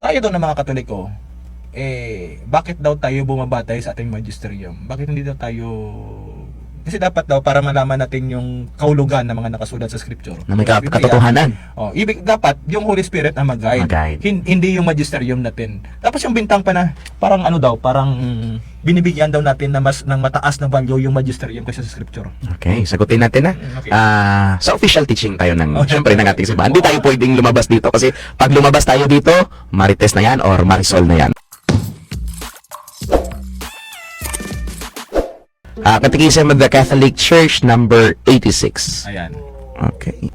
tayo daw ng mga Katoliko, eh, bakit daw tayo bumabatay sa ating magisterium? Bakit hindi daw tayo... Kasi dapat daw para malaman natin yung kaulugan ng mga nakasulat sa scripture. Na may Biblia. katotohanan. Oh, ibig dapat yung Holy Spirit ang mag-guide. Mag-guide. Hin- hindi yung magisterium natin. Tapos yung bintang pa na parang ano daw, parang mm, binibigyan daw natin na mas ng mataas na value yung magisterium kaysa sa scripture. Okay, sagutin natin na. Mm, okay. Ah, sa official teaching tayo ng, Okay. syempre, ng ating simbahan. Hindi tayo pwedeng lumabas dito kasi pag lumabas tayo dito, marites na yan or marisol na yan. Ah, Catechism of the Catholic Church, number 86. Ayan. Okay.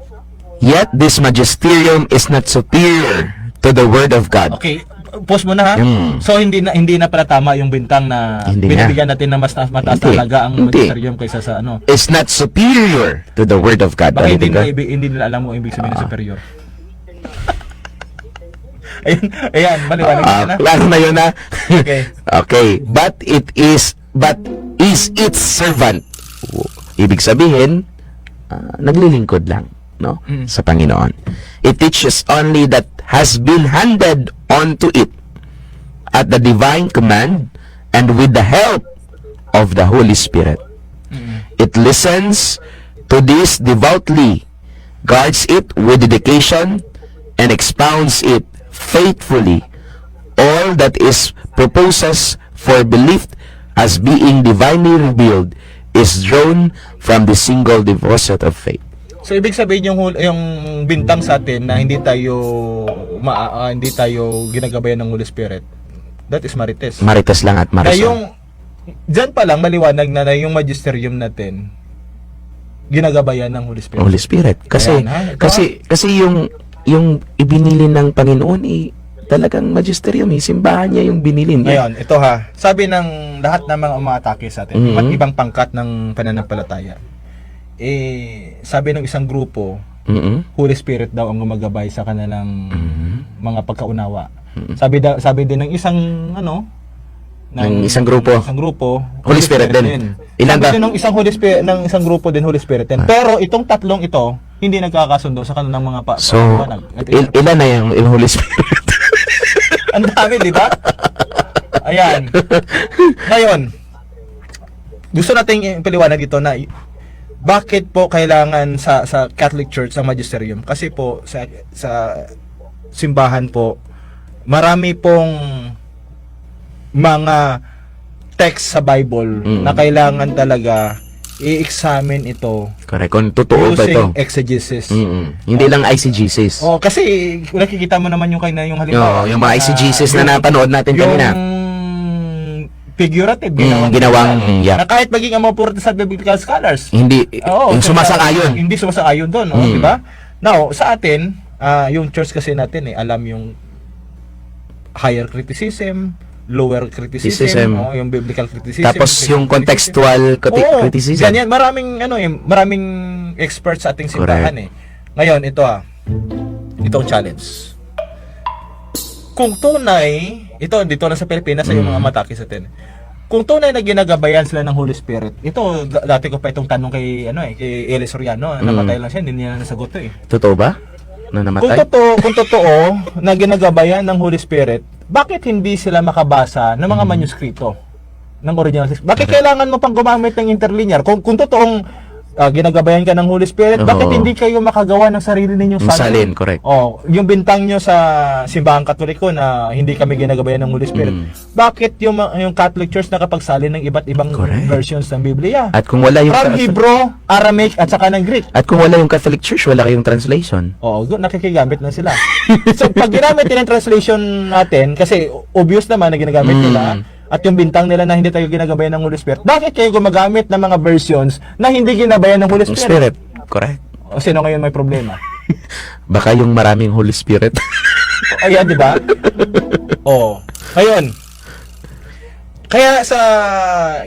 Yet this magisterium is not superior to the Word of God. Okay, pause mo na ha. Mm. So hindi na hindi na pala tama yung bintang na Hindi binibigyan natin na mas taas- mataas Hindi. talaga ang Hindi. magisterium kaysa sa ano. Is not superior to the Word of God. Baka hindi ibig, hindi nila alam mo ang ibig sabihin Ah. superior. ayan, ayan, maliwanag Ah, na. klaro na yun na. Okay. okay. But it is, but is its servant. Ibig sabihin, ah, naglilingkod lang, no? Mm. Sa Panginoon. It teaches only that has been handed onto it at the divine command and with the help of the Holy Spirit. Mm. It listens to this devoutly, guards it with dedication, and expounds it faithfully. All that is proposes for belief as being divinely revealed is drawn from the single deposit of faith. So ibig sabihin yung yung bintang sa atin na hindi tayo ma, ah, hindi tayo ginagabayan ng Holy Spirit. That is marites. Marites lang at Na marisol. yung Diyan pa lang maliwanag na, na yung magisterium natin ginagabayan ng Holy Spirit. Holy Spirit. Kasi Ayan, ha? Kasi kasi yung yung ibinili ng Panginoon eh, talagang magisterium, eh, simbahan niya yung binili niya. Ngayon, ito ha. Sabi ng lahat ng mga umaatake sa atin, Mhm. iba't ibang pangkat ng pananampalataya. Eh, sabi ng isang grupo, Mm-mm. Holy Spirit daw ang gumagabay sa kanilang Mhm. mga pagkaunawa. Sabi da, sabi din ng isang ano Ng isang grupo. isang grupo Holy Spirit din. Ilan Sabi ba? din ng isang Holy Spirit ng isang grupo din Holy Spirit din. Ah. Pero itong tatlong ito hindi nagkakasundo sa kanilang mga pa. So. Ito il- ilan na yung, yung Holy Spirit? Ang dami, di ba? Ayan. Ngayon, gusto nating ipaliwanag ito na bakit po kailangan sa sa Catholic Church ang magisterium? Kasi po sa sa simbahan po marami pong mga text sa Bible Mm. na kailangan talaga i-examine ito Correct. Kung totoo ba ito? using exegesis. Mm-mm. Hindi lang ICGCs. Oh, kasi nakikita mo naman yung kanya yung halimbawa. Yung, yung mga ICGCs na yung- napanood natin yung kanina. figurative Mm, ginawang, mm, yeah. na kahit maging ang mga Protestant biblical scholars Hindi, oo, yung sumasang-ayon. hindi sumasang-ayon doon oh, Mm. di ba now sa atin ah, yung church kasi natin eh alam yung higher criticism lower criticism, Criticism. oh, yung biblical criticism Tapos yung contextual criti- Oo, criticism. ganyan maraming ano eh maraming experts sa ating simbahan eh ngayon ito ah itong challenge kung tunay, ito dito na sa Pilipinas ay yung Mm. mga mataki sa atin. Kung tunay na ginagabayan sila ng Holy Spirit, ito dati ko pa itong tanong kay ano eh, kay Eli Soriano, Mm. namatay lang siya, hindi niya nasagot to eh. Totoo ba? Na Kung namatay? totoo, kung totoo na ginagabayan ng Holy Spirit, bakit hindi sila makabasa ng Mm. mga manuskrito ng original text? Bakit kailangan mo pang gumamit ng interlinear? Kung kung totoong ah, ginagabayan ka ng Holy Spirit, bakit Oo. hindi kayo makagawa ng sarili ninyong salin? salin, correct. Oh, yung bintang nyo sa simbahan katoliko na hindi kami ginagabayan ng Holy Spirit. Mm. Bakit yung yung Catholic Church nakapagsalin ng iba't ibang Correct. versions ng Biblia? At kung wala yung From Hebrew, Aramaic at saka ng Greek. At kung wala yung Catholic Church, wala kayong translation. Oo, doon nakikigamit na sila. so, pag ginamit nila yung translation natin, kasi obvious naman na ginagamit Mm. nila, at yung bintang nila na hindi tayo ginagabayan ng Holy Spirit, bakit kayo gumagamit ng mga versions na hindi ginabayan ng Holy Spirit? Spirit. Correct. O sino ngayon may problema? Baka yung maraming Holy Spirit. Ayan, di ba? Oo. Ngayon, kaya sa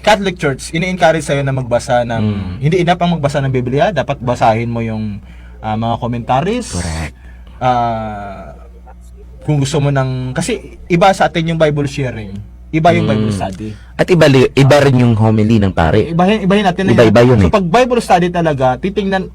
Catholic Church, ini-encourage sa'yo na magbasa ng, Mm. hindi enough ang magbasa ng Biblia, dapat basahin mo yung ah, mga commentaries. Correct. Ah, kung gusto mo ng, kasi iba sa atin yung Bible sharing, iba yung. Bible study. At iba, li- iba rin yung homily ng pare. Ibahin, ibahin natin na Iba-iba yun So eh. pag Bible study talaga, titingnan,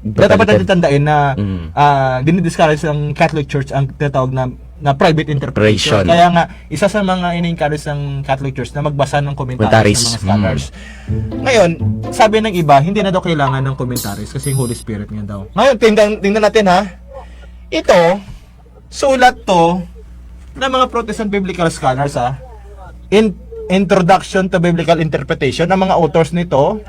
dapat natin tandaan na Mm. ah dinidiscourage ng Catholic Church ang tinatawag na na private interpretation. Kaya nga, isa sa mga in-encourage ng Catholic Church na magbasa ng commentaries Commentaries. ng mga scholars. Ngayon, sabi ng iba, hindi na daw kailangan ng commentaries kasi Holy Spirit nga daw. Ngayon, tingnan, tingnan natin ha. Ito, sulat to ng mga Protestant Biblical Scholars ha. In, Introduction to Biblical Interpretation, ang mga authors nito,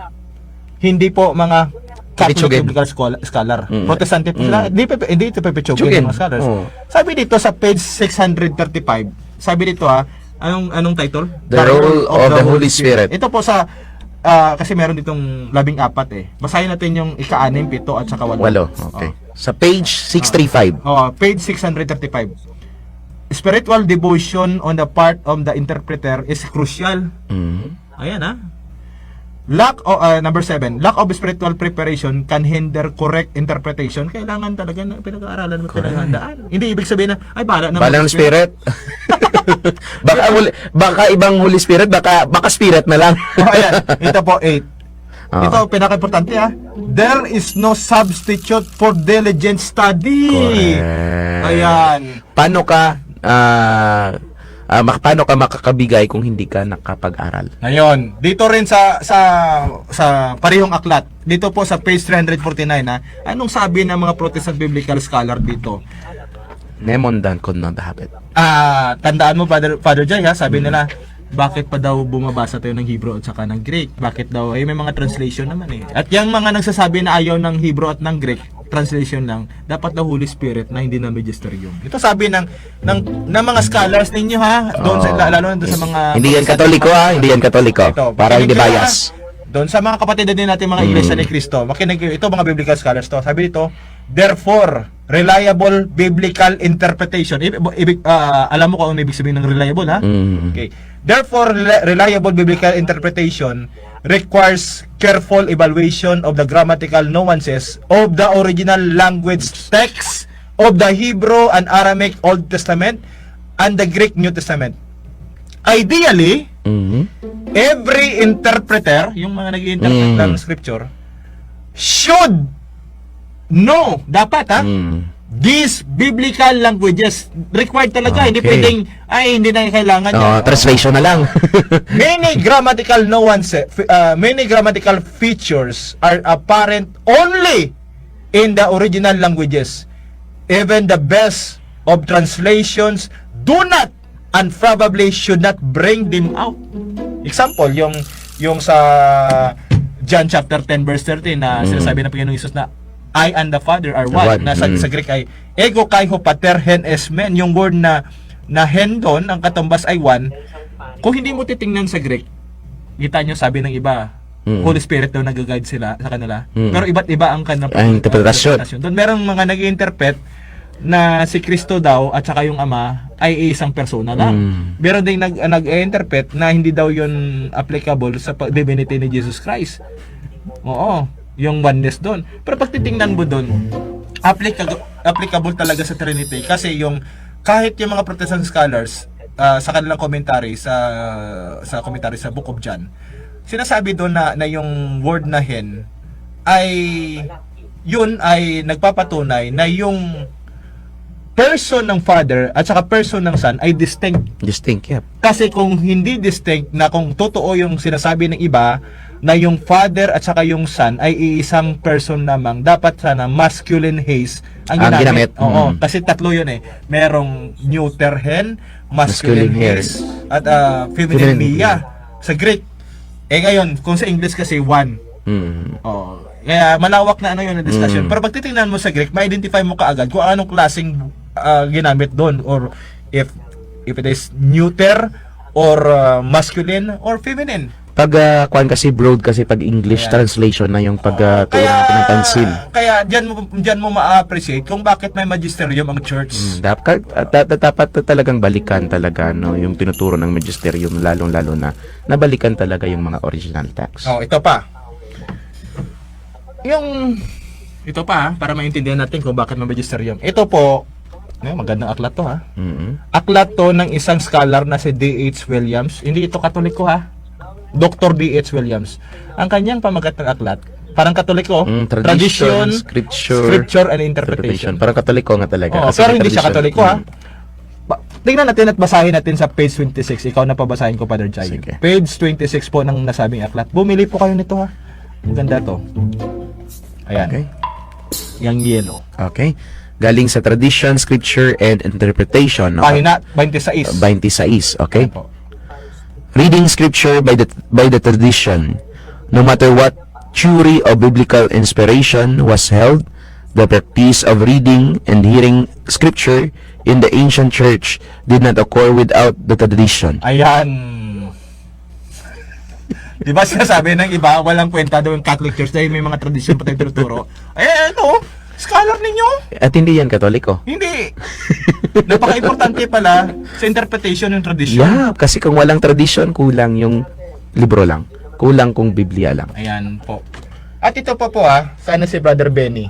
hindi po mga Catholic Pipitsugin. Biblical Scholar, scholar. Mm. Protestante po sila. Hindi, pe- hindi ito ng mga scholars. Oo. Sabi dito sa page 635, sabi dito ha, anong anong title? The Role of the Holy Spirit. Ito po sa ah, kasi meron ditong labing apat eh. Basahin natin yung ika-anim, pito at saka walo. Walo. Okay. Sa page 635. Oh, page 635. Spiritual devotion on the part of the interpreter is crucial. Mm. Ayan ha. Lack of, ah, number seven, lack of spiritual preparation can hinder correct interpretation. Kailangan talaga na pinag-aaralan mo pinaghandaan. Hindi ibig sabihin na, ay, bala na. Balang spirit. baka huli, baka ibang Holy Spirit, baka baka spirit na lang. oh, ayan. Ito po, eight. Ah. Ito, pinaka-importante ha. There is no substitute for diligent study. Correct. Ayan. Paano ka ah ah, mak- paano ka makakabigay kung hindi ka nakapag-aral? Ngayon, dito rin sa sa sa parehong aklat. Dito po sa page 349 ha. Anong sabi ng mga Protestant Biblical Scholar dito? Nemon dan could not have it. Ah, tandaan mo Father Father Jay ha, sabi nila bakit pa daw bumabasa tayo ng Hebrew at saka ng Greek? Bakit daw? Eh, may mga translation naman eh. At yung mga nagsasabi na ayaw ng Hebrew at ng Greek, translation lang, dapat daw Holy Spirit na hindi na magisterium. Ito sabi ng ng, ng mga scholars ninyo ha, doon sa, lalo na doon sa mga Hindi yan katoliko ah, hindi yan katoliko. ito, Para hindi bias. ha? Doon sa mga kapatid din natin mga iglesia ni Cristo, makinig kayo. Ito mga biblical scholars to. Sabi dito, therefore, reliable biblical interpretation. Ibig, ah, alam mo kung ano ibig sabihin ng reliable, ha? Mm. Okay. Therefore, reli- reliable biblical interpretation requires careful evaluation of the grammatical nuances of the original language text of the Hebrew and Aramaic Old Testament and the Greek New Testament. Ideally, Mhm. every interpreter, yung mga nag interpret Mm. ng scripture, should know, dapat ha, Mm. These biblical languages required talaga. Hindi Okay. pwedeng, ay, hindi na kailangan. Oh, translation na lang. Many grammatical nuances, uh, many grammatical features are apparent only in the original languages. Even the best of translations do not and probably should not bring them out. Example, yung yung sa John chapter 10 verse 13 na sinasabi ng Panginoong Jesus na I and the Father are one. One, Na sa, mm. sa Greek ay ego kai ho pater hen es men. Yung word na na hen doon, ang katumbas ay one. Kung hindi mo titingnan sa Greek, kita nyo sabi ng iba, Mm. Holy Spirit daw nag-guide sila sa kanila. Mm. Pero iba't iba ang kanila Ang interpretasyon. Doon merong mga nag interpret na si Kristo daw at saka yung Ama ay isang persona lang. Mm. Meron ding nag nag-interpret na hindi daw yun applicable sa divinity ni Jesus Christ. Oo, yung oneness doon. Pero pag titingnan mo doon, applicable, applicable talaga sa Trinity kasi yung kahit yung mga Protestant scholars ah, sa kanilang commentary sa sa commentary sa Book of John, sinasabi doon na na yung word na hen ay yun ay nagpapatunay na yung person ng father at saka person ng son ay distinct think, yeah. kasi kung hindi distinct na kung totoo yung sinasabi ng iba na yung father at saka yung son ay iisang person lamang, dapat sana masculine haze ang Ang ginamit. ginamit. Oo, Mm. kasi tatlo yun eh. Merong neuter hen, masculine, Masculine haze, at ah, feminine, Feminine mia. Sa Greek. Eh ngayon, kung sa English kasi one. Mm. Oh, kaya malawak na ano yun na discussion. Mm. Pero pag titingnan mo sa Greek, ma-identify mo kaagad kung anong klaseng ah, ginamit doon or if if it is neuter or ah, masculine or feminine. Pag uh, kuan kasi broad kasi pag English Ayan. translation na yung pag uh, kaya natin ng pansin. kaya diyan mo diyan mo ma-appreciate kung bakit may magisterium ang church. Mm, dapat at- at- dapat talagang balikan talaga no yung tinuturo ng magisterium lalong lalo na nabalikan talaga yung mga original text. Oh, ito pa. Yung ito pa ah, para maintindihan natin kung bakit may magisterium. Ito po, eh, magandang aklat to ha. Mm. Aklat to ng isang scholar na si D.H. Williams. Hindi ito katoliko ha. Dr. D.H. Williams. Ang kanyang pamagat ng aklat, parang katoliko, Mm, tradition, tradition, scripture, scripture and interpretation. Parang katoliko nga talaga. Oo, Kasi pero hindi siya katoliko ha. Mm. tingnan natin at basahin natin sa page 26. Ikaw na pabasahin ko, Father Jai. Sige. Page 26 po ng nasabing aklat. Bumili po kayo nito ha. Maganda to. Ayan. Okay. Yung yellow. Okay. Galing sa tradition, scripture, and interpretation. no? Pahina 26. 26. Okay. Ayan po. Reading scripture by the by the tradition no matter what theory of biblical inspiration was held the practice of reading and hearing scripture in the ancient church did not occur without the tradition Ayan. Di ba sinasabi ng iba, walang kwenta daw yung Catholic Church dahil may mga tradisyon pa tayo tinuturo. Eh, ano? Scholar ninyo? at hindi yan katoliko Hindi. Napaka-importante pala sa interpretation ng tradisyon. yeah kasi kung walang tradition kulang yung libro lang kulang kung biblia lang Ayan po. At ito pa po ah, sana si Brother Benny.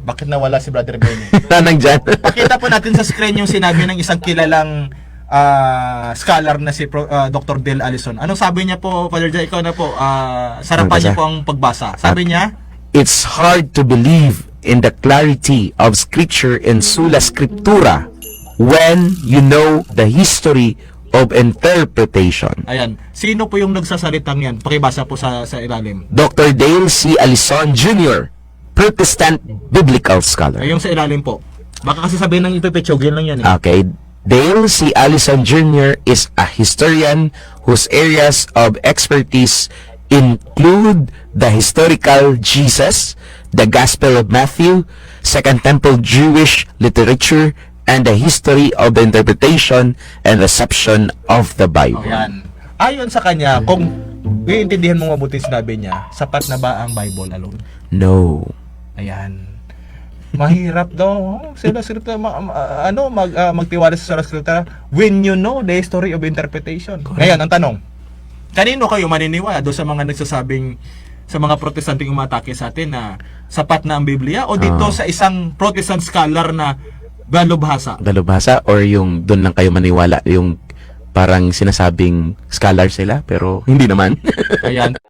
Bakit nawala si Brother Benny? nanang dyan Pakita po natin sa screen yung sinabi ng isang kilalang ah, scholar na si Pro- ah, Dr. Del Allison. Anong sabi niya po, Father Jai? Ikaw na po, ah, sarapan niyo po ang pagbasa. Sabi niya, It's hard to believe in the clarity of scripture in sola scriptura when you know the history of interpretation. ayan, sino po yung nagsasalitang yan? Pakibasa po sa, sa ilalim. Dr. Dale C. Allison Jr., Protestant biblical scholar. Ay, yung sa ilalim po. Baka kasi sabihin ng ipipitsogin lang yan eh. Okay. Dale C. Allison Jr. is a historian whose areas of expertise include the historical Jesus, the Gospel of Matthew, Second Temple Jewish literature, and the history of the interpretation and reception of the Bible. Ayan. Ayon sa kanya, kung iintindihan mo mabuti sinabi niya, sapat na ba ang Bible alone? No. Ayan. Mahirap daw. Sila scriptura ma- ma- ano mag ah, magtiwala sa source scriptura when you know the history of interpretation. Ngayon ang tanong, kanino kayo maniniwala do sa mga nagsasabing sa mga protestanteng umatake sa atin na sapat na ang Biblia o dito Ah. sa isang protestant scholar na galubhasa? Dalubhasa or yung doon lang kayo maniwala yung parang sinasabing scholar sila pero hindi naman. Ayan.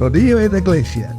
Rodillo et Iglesia,